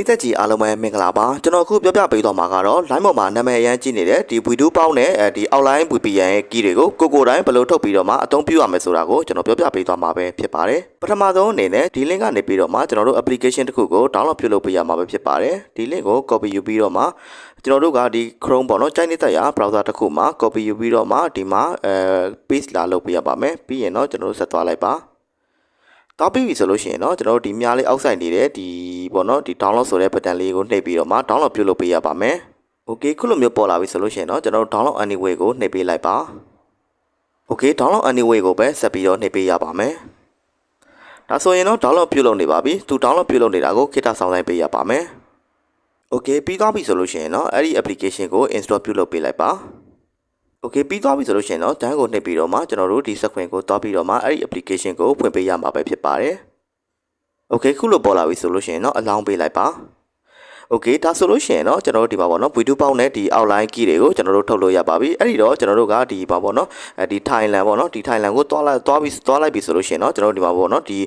ရိသတ်ကြီးအားလုံးပဲမင်္ဂလာပါကျွန်တော်အခုပြောပြပေးသွားမှာကတော့ line ပေါ်မှာနာမည်အရန်ကြည့်နေတဲ့ဒီ video ပေါင်းနဲ့အဲဒီ outline VPN ရဲ့ key တွေကိုကိုကိုတိုင်းဘယ်လိုထုတ်ပြီးတော့မှအသုံးပြုရမယ်ဆိုတာကိုကျွန်တော်ပြောပြပေးသွားမှာပဲဖြစ်ပါတယ်ပထမဆုံးအနေနဲ့ဒီ link ကနေပြီးတော့မှကျွန်တော်တို့ application တစ်ခုကို download ပြုလုပ်ပေးရမှာပဲဖြစ်ပါတယ်ဒီ link ကို copy ယူပြီးတော့မှကျွန်တော်တို့ကဒီ Chrome ပေါ့နော်ကြိုက်နေတဲ့ရာ browser တစ်ခုမှာ copy ယူပြီးတော့မှဒီမှာအဲ paste လာလုပ်ပေးရပါမယ်ပြီးရင်တော့ကျွန်တော်တို့ဆက်သွားလိုက်ပါ တောက်ပြီးပြီဆိုလို့ရှိရင်เนาะကျွန်တော်တို့ဒီမြားလေးအောက်ဆိုင်နေတဲ့ဒီပေါ့เนาะဒီ download ဆိုတဲ့ button လေးကိုနှိပ်ပြီးတော့မှ download ပြုလုပ်ပေးရပါမယ်။ Okay ခုလိုမျိုးပေါ်လာပြီဆိုလို့ရှိရင်เนาะကျွန်တော်တို့ download anyway ကိုနှိပ်ပေးလိုက်ပါ။ Okay download anyway ကိုပဲဆက်ပြီးတော့နှိပ်ပေးရပါမယ်။ဒါဆိုရင်တော့ download ပြုလုပ်နေပါပြီ။သူ download ပြုလုပ်နေတာကိုခေတ္တဆောင်ဆိုင်ပေးရပါမယ်။ Okay ပြီးသွားပြီဆိုလို့ရှိရင်เนาะအဲ့ဒီ application ကို install ပြုလုပ်ပေးလိုက်ပါ။ Okay ပြီးသွားပြီဆိုလို့ရှိရင်တော့တန်းကိုနှိပ်ပြီးတော့မှကျွန်တော်တို့ဒီ screen ကိုတွားပြီးတော့မှအဲ့ဒီ application ကိုဖွင့်ပေးရမှာပဲဖြစ်ပါတယ်။ Okay ခုလိုပေါ်လာပြီဆိုလို့ရှိရင်တော့အလောင်းပေးလိုက်ပါ။ Okay ဒါဆိုလို့ရှိရင်တော့ကျွန်တော်တို့ဒီမှာပေါ့နော် video ပေါင်းတဲ့ဒီ outline key တွေကိုကျွန်တော်တို့ထုတ်လို့ရပါပြီ။အဲ့ဒီတော့ကျွန်တော်တို့ကဒီပါပေါ့နော်အဲဒီ Thailand ပေါ့နော်ဒီ Thailand ကိုတွားလိုက်တွားပြီးတွားလိုက်ပြီဆိုလို့ရှိရင်တော့ကျွန်တော်တို့ဒီမှာပေါ့နော်ဒီ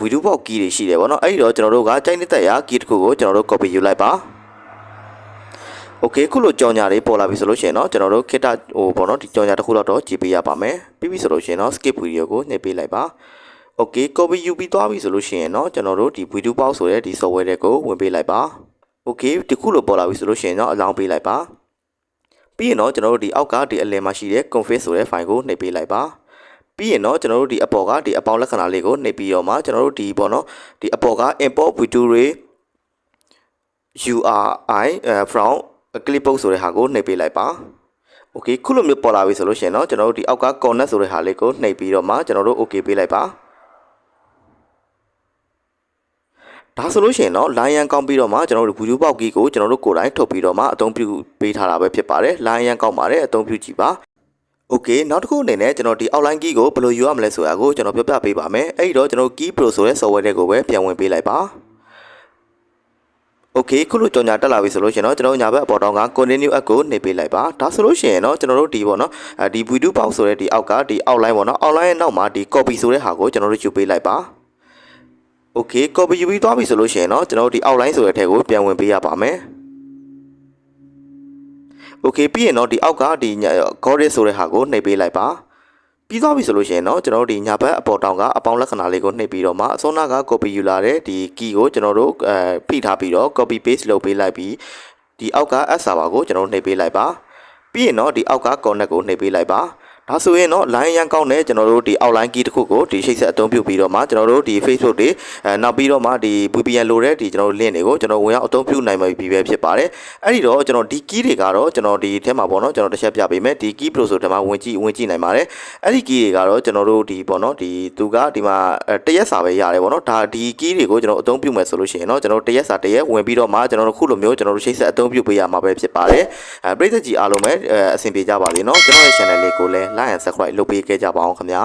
video ပေါက် key တွေရှိတယ်ပေါ့နော်အဲ့ဒီတော့ကျွန်တော်တို့ကကြိုက်နေတဲ့ရာ key တစ်ခုကိုကျွန်တော်တို့ copy ယူလိုက်ပါ။ Okay ခုလိုကြော်ညာလေးပေါ်လာပြီဆိုလို့ရှိရင်တော့ကျွန်တော်တို့ခေတ္တဟိုပေါ့နော်ဒီကြော်ညာတစ်ခုတော့တော့ကြည့်ပေးရပါမယ်ပြီးပြီဆိုလို့ရှိရင်တော့ skip video ကိုနှိပ်ပေးလိုက်ပါ Okay copy ယူပြီးသွားပြီဆိုလို့ရှိရင်တော့ကျွန်တော်တို့ဒီ video ပေါက်ဆိုတဲ့ဒီ software တွေကိုဝင်ပေးလိုက်ပါ Okay ဒီခုလိုပေါ်လာပြီဆိုလို့ရှိရင်တော့အလောင်းပေးလိုက်ပါပြီးရင်တော့ကျွန်တော်တို့ဒီအောက်ကဒီအလယ်မှာရှိတဲ့ config ဆိုတဲ့ file ကိုနှိပ်ပေးလိုက်ပါပြီးရင်တော့ကျွန်တော်တို့ဒီအပေါ်ကဒီအပေါင်းလက္ခဏာလေးကိုနှိပ်ပြီးတော့မှကျွန်တော်တို့ဒီပေါ့နော်ဒီအပေါ်က import video တွေ URI from clipboard ဆိုတဲ့ဟာကိုနှိပ်ပေးလိုက်ပါ။ Okay ခုလိုမျိုးပေါ်လာပြီဆိုလို့ရှိရင်တော့ကျွန်တော်တို့ဒီအောက်က connect ဆိုတဲ့ဟာလေးကိုနှိပ်ပြီးတော့မှကျွန်တော်တို့ okay ပေးလိုက်ပါ။ဒါဆိုလို့ရှိရင်တော့ line ကောင်းပြီးတော့မှကျွန်တော်တို့ video ပေါက်ကြီးကိုကျွန်တော်တို့ကိုယ်တိုင်ထုတ်ပြီးတော့မှအသုံးပြုပေးထားတာပဲဖြစ်ပါတယ်။ line ကောင်းပါတယ်အသုံးပြုကြည့်ပါ။ Okay နောက်တစ်ခုအနေနဲ့ကျွန်တော်ဒီ outline key ကိုဘယ်လိုယူရမလဲဆိုတာကိုကျွန်တော်ပြောပြပေးပါမယ်။အဲ့ဒီတော့ကျွန်တော် key pro ဆိုတဲ့ software တွေကိုပဲပြန်ဝင်ပေးလိုက်ပါ။ Okay ခုလိုကြော်ညာတက်လာပြီဆိုလို့ရှိရင်တော့ကျွန်တော်ညာဘက်အပေါ်တောင်းက continue app ကိုနှိပ်ပေးလိုက်ပါဒါဆိုလို့ရှိရင်တော့ကျွန်တော်တို့ဒီပေါ့နော်အဲဒီ video box ဆိုတဲ့ဒီအောက်ကဒီ outline ပေါ့နော် outline ရဲ့နောက်မှာဒီ copy ဆိုတဲ့ဟာကိုကျွန်တော်တို့ယူပေးလိုက်ပါ Okay copy ယူပြီးသွားပြီဆိုလို့ရှိရင်တော့ကျွန်တော်တို့ဒီ outline ဆိုတဲ့ထဲကိုပြန်ဝင်ပေးရပါမယ် Okay ပြီးရင်တော့ဒီအောက်ကဒီ grid ဆိုတဲ့ဟာကိုနှိပ်ပေးလိုက်ပါ ပြီးသွားပြီဆိုလို့ရှိရင်တော့ကျွန်တော်တို့ဒီညာဘက်အပေါ်တောင်ကအပေါင်းလက္ခဏာလေးကိုနှိပ်ပြီးတော့မှအစောနာက copy ယူလာတဲ့ဒီ key ကိုကျွန်တော်တို့အဲဖိထားပြီးတော့ copy paste လုပ်ပေးလိုက်ပြီးဒီအောက်က add server ကိုကျွန်တော်တို့နှိပ်ပေးလိုက်ပါပြီးရင်တော့ဒီအောက်က connect ကိုနှိပ်ပေးလိုက်ပါ ဒါဆိုရင်တော့ line ရန်ကောင်းတဲ့ကျွန်တော်တို့ဒီ outline key တစ်ခုကိုဒီရှိတ်ဆက်အသုံးပြုပြီးတော့မှကျွန်တော်တို့ဒီ Facebook တွေအဲနောက်ပြီးတော့မှဒီ VPN လိုတဲ့ဒီကျွန်တော်တို့ link တွေကိုကျွန်တော်ဝင်ရောက်အသုံးပြုနိုင်မှာပြီပဲဖြစ်ပါတယ်အဲ့ဒီတော့ကျွန်တော်ဒီ key တွေကတော့ကျွန်တော်ဒီထဲမှာပေါ့နော်ကျွန်တော်တစ်ချက်ပြပေးမယ်ဒီ key pro ဆိုတဲ့မှာဝင်ကြည့်ဝင်ကြည့်နိုင်ပါတယ်အဲ့ဒီ key တွေကတော့ကျွန်တော်တို့ဒီပေါ့နော်ဒီသူကဒီမှာတရက်စာပဲရတယ်ပေါ့နော်ဒါဒီ key တွေကိုကျွန်တော်အသုံးပြုမယ်ဆိုလို့ရှိရင်တော့ကျွန်တော်တရက်စာတရက်ဝင်ပြီးတော့မှကျွန်တော်တို့ခုလိုမျိုးကျွန်တော်တို့ရှိတ်ဆက်အသုံးပြုပေးရမှာပဲဖြစ်ပါတယ်အဲပရိသတ်ကြီးအားလုံးပဲအဆင်ပြေကြပါလိမ့်နော်ကျွန်တော်ရဲ့ channel လေးကိုလည်း like and subscribe လုပ်ပေးခဲ့ကြပါအောင်ခင်ဗျာ